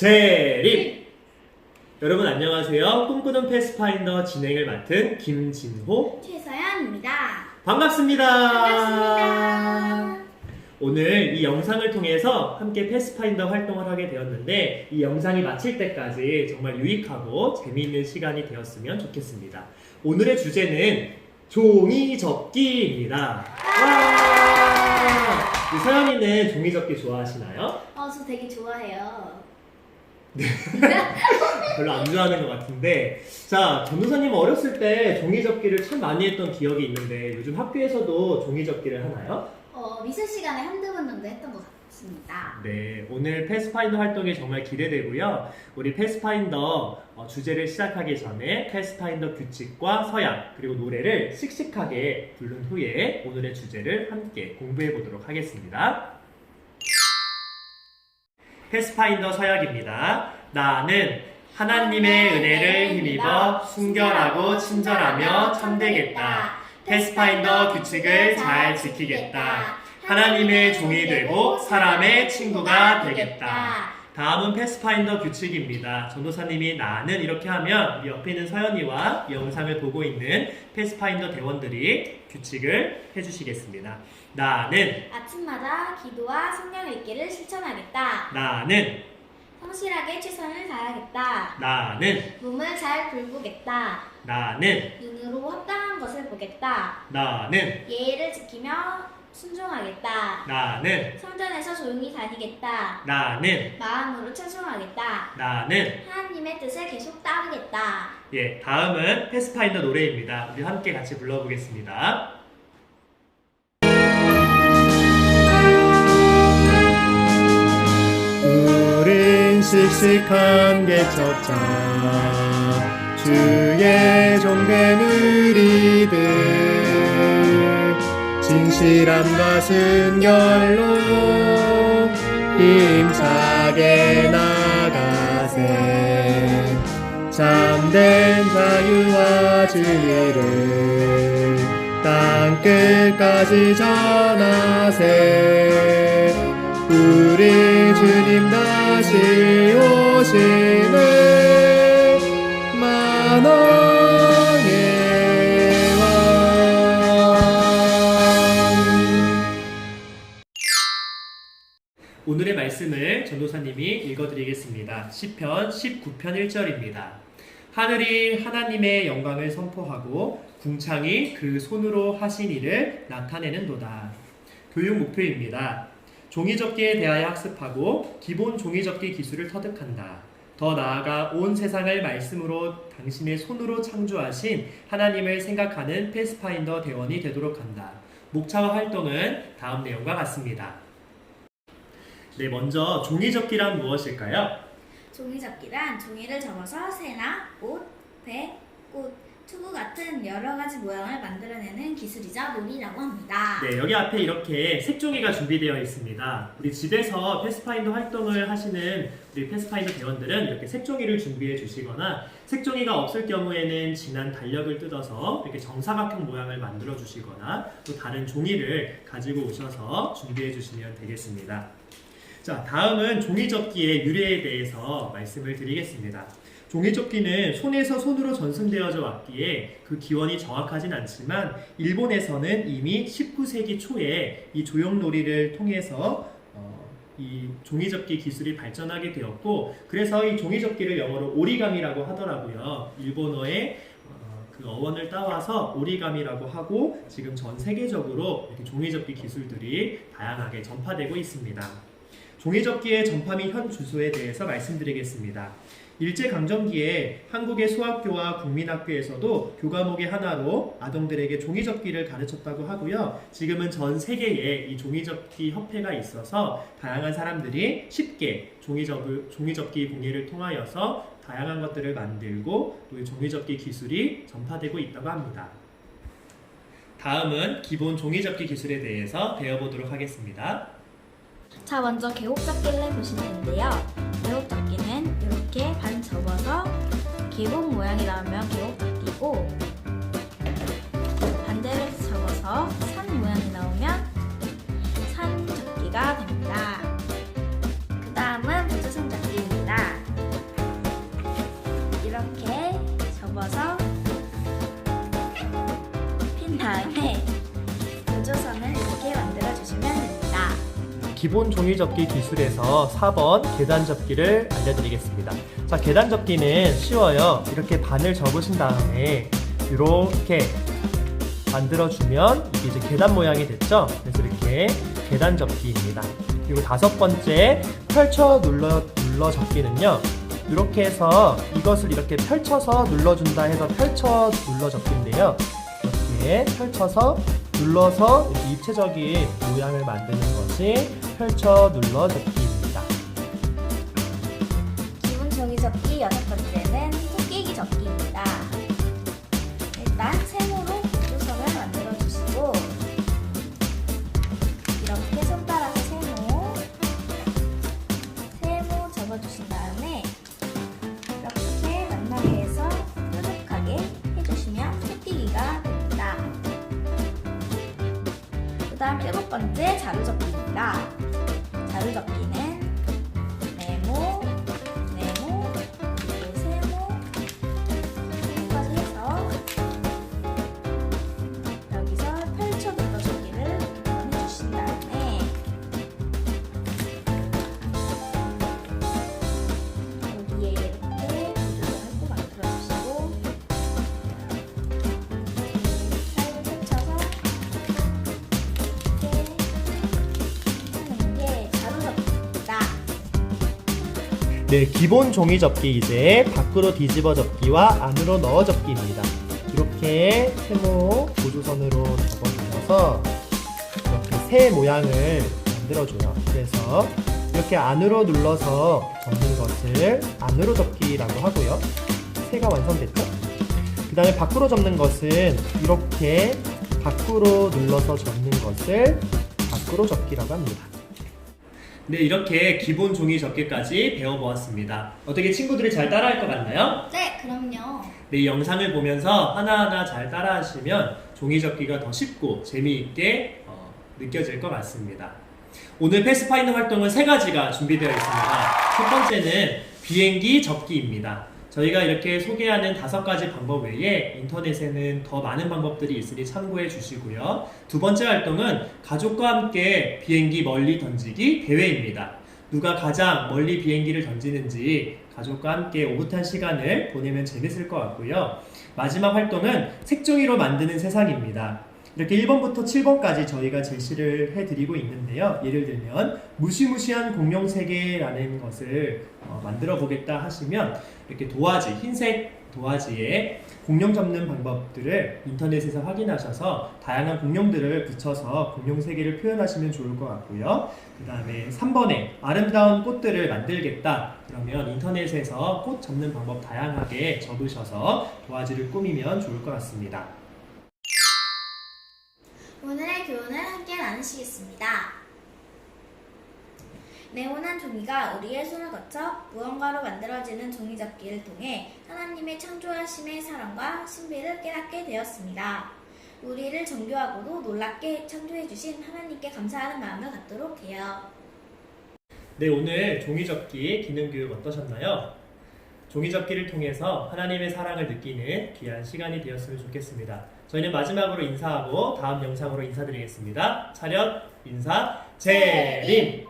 재림! 여러분 안녕하세요. 꿈꾸던 패스파인더 진행을 맡은 김진호 최서연입니다. 반갑습니다. 반갑습니다. 오늘 이 영상을 통해서 함께 패스파인더 활동을 하게 되었는데 이 영상이 마칠 때까지 정말 유익하고 재미있는 시간이 되었으면 좋겠습니다. 오늘의 주제는 종이 접기입니다. 와! 서연이는 종이 접기 좋아하시나요? 어, 저 되게 좋아해요. 별로 안 좋아하는 것 같은데. 자 전도사님 어렸을 때 종이 접기를 참 많이 했던 기억이 있는데 요즘 학교에서도 종이 접기를 하나요? 어, 미술 시간에 한두 번 정도 했던 것 같습니다. 네. 오늘 패스파인더 활동이 정말 기대되고요. 우리 패스파인더 어, 주제를 시작하기 전에 패스파인더 규칙과 서양 그리고 노래를 씩씩하게 부른 후에 오늘의 주제를 함께 공부해 보도록 하겠습니다 패스파인더 서약입니다. 나는 하나님의 은혜를 힘입어 순결하고 친절하며 참되겠다. 패스파인더 규칙을 잘 지키겠다. 하나님의 종이 되고 사람의 친구가 되겠다. 다음은 패스파인더 규칙입니다. 전도사님이 나는 이렇게 하면 옆에 있는 서연이와 이 영상을 보고 있는 패스파인더 대원들이 규칙을 해주시겠습니다. 나는 아침마다 기도와 성경 읽기를 실천하겠다. 나는 성실하게 최선을 다하겠다. 나는 몸을 잘 불구겠다. 나는 눈으로 합당한 것을 보겠다. 나는 예의를 지키며 순종하겠다. 나는 성전에서 조용히 다니겠다. 나는 마음으로 찬송하겠다. 나는 하나님의 뜻을 계속 따르겠다. 예 다음은 패스파인더 노래입니다. 우리 함께 같이 불러보겠습니다. 우린 씩씩한 개척자 주의 종된 우리들 진실함과 순결로 힘차게 나가세. 참된 자유와 진리를 땅 끝까지 전하세. 우리 주님 다시 오시 말씀을 전도사님이 읽어드리겠습니다. 시편 19편 1절입니다. 하늘이 하나님의 영광을 선포하고 궁창이 그 손으로 하신 일을 나타내는 도다. 교육 목표입니다. 종이접기에 대하여 학습하고 기본 종이접기 기술을 터득한다. 더 나아가 온 세상을 말씀으로 당신의 손으로 창조하신 하나님을 생각하는 패스파인더 대원이 되도록 한다. 목차와 활동은 다음 내용과 같습니다. 네, 먼저 종이접기란 무엇일까요? 종이접기란 종이를 접어서 새나 옷, 배, 꽃, 투구 같은 여러 가지 모양을 만들어내는 기술이자 놀이라고 합니다. 네, 여기 앞에 이렇게 색종이가 준비되어 있습니다. 우리 집에서 패스파인더 활동을 하시는 우리 패스파인더 대원들은 이렇게 색종이를 준비해 주시거나 색종이가 없을 경우에는 진한 달력을 뜯어서 이렇게 정사각형 모양을 만들어 주시거나 또 다른 종이를 가지고 오셔서 준비해 주시면 되겠습니다. 자, 다음은 종이접기의 유래에 대해서 말씀을 드리겠습니다. 종이접기는 손에서 손으로 전승되어져 왔기에 그 기원이 정확하진 않지만 일본에서는 이미 19세기 초에 이 조형놀이를 통해서 어, 이 종이접기 기술이 발전하게 되었고 그래서 이 종이접기를 영어로 오리감이라고 하더라고요. 일본어의 어, 그 어원을 따와서 오리감이라고 하고 지금 전 세계적으로 이렇게 종이접기 기술들이 다양하게 전파되고 있습니다. 종이접기의 전파 및 현 주소에 대해서 말씀드리겠습니다. 일제강점기에 한국의 소학교와 국민학교에서도 교과목의 하나로 아동들에게 종이접기를 가르쳤다고 하고요. 지금은 전 세계에 이 종이접기 협회가 있어서 다양한 사람들이 쉽게 종이접, 종이접기 공예를 통하여서 다양한 것들을 만들고 또이 종이접기 기술이 전파되고 있다고 합니다. 다음은 기본 종이접기 기술에 대해서 배워보도록 하겠습니다. 자, 먼저 계곡접기를 보시는데요. 계곡접기는 이렇게 반 접어서 계곡 모양이 나오면 계곡접기고 반대로 접어서 산 모양이 나오면 산접기가 됩니다. 기본 종이 접기 기술에서 4번 계단 접기를 알려드리겠습니다. 자, 계단 접기는 쉬워요. 이렇게 반을 접으신 다음에 이렇게 만들어주면 이게 이제 계단 모양이 됐죠? 그래서 이렇게 계단 접기입니다. 그리고 다섯 번째 펼쳐 눌러 눌러 접기는요. 이렇게 해서 이것을 이렇게 펼쳐서 눌러준다 해서 펼쳐 눌러 접기인데요. 이렇게 펼쳐서 눌러서 이렇게 입체적인 모양을 만드는 것이 펼쳐 눌러 접기입니다. 기본 종이 접기 여섯 번째는 토끼기 접기입니다. 일단 세모로 구조선을 만들어 주시고 이렇게 손 따라서 세모 세모 접어 주신 다음에 이렇게 만나게 해서 뾰족하게 해주시면 토끼기가 됩니다. 그다음 일곱 번째 자루 접기입니다. 네, 기본 종이 접기 이제 밖으로 뒤집어 접기와 안으로 넣어 접기입니다. 이렇게 세모 고조선으로 접어주셔서 이렇게 새 모양을 만들어줘요. 그래서 이렇게 안으로 눌러서 접는 것을 안으로 접기라고 하고요. 새가 완성됐죠? 그 다음에 밖으로 접는 것은 이렇게 밖으로 눌러서 접는 것을 밖으로 접기라고 합니다. 네, 이렇게 기본 종이 접기까지 배워보았습니다. 어떻게 친구들이 잘 따라할 것 같나요? 네, 그럼요. 네, 이 영상을 보면서 하나하나 잘 따라하시면 종이 접기가 더 쉽고 재미있게 어, 느껴질 것 같습니다. 오늘 패스파인더 활동은 세 가지가 준비되어 있습니다. 첫 번째는 비행기 접기입니다. 저희가 이렇게 소개하는 다섯 가지 방법 외에 인터넷에는 더 많은 방법들이 있으니 참고해 주시고요. 두 번째 활동은 가족과 함께 비행기 멀리 던지기 대회입니다. 누가 가장 멀리 비행기를 던지는지 가족과 함께 오붓한 시간을 보내면 재밌을 것 같고요. 마지막 활동은 색종이로 만드는 세상입니다. 이렇게 1번부터 7번까지 저희가 제시를 해드리고 있는데요. 예를 들면 무시무시한 공룡 세계라는 것을 어, 만들어 보겠다 하시면 이렇게 도화지, 흰색 도화지에 공룡 잡는 방법들을 인터넷에서 확인하셔서 다양한 공룡들을 붙여서 공룡 세계를 표현하시면 좋을 것 같고요. 그 다음에 3번에 아름다운 꽃들을 만들겠다. 그러면 인터넷에서 꽃 접는 방법 다양하게 적으셔서 도화지를 꾸미면 좋을 것 같습니다. 오늘의 교훈을 함께 나누시겠습니다. 네모난 종이가 우리의 손을 거쳐 무언가로 만들어지는 종이접기를 통해 하나님의 창조하심의 사랑과 신비를 깨닫게 되었습니다. 우리를 정교하고도 놀랍게 창조해주신 하나님께 감사하는 마음을 갖도록 해요. 네, 오늘 종이접기 기능 교육 어떠셨나요? 종이접기를 통해서 하나님의 사랑을 느끼는 귀한 시간이 되었으면 좋겠습니다. 저희는 마지막으로 인사하고 다음 영상으로 인사드리겠습니다. 차렷, 인사, 재림!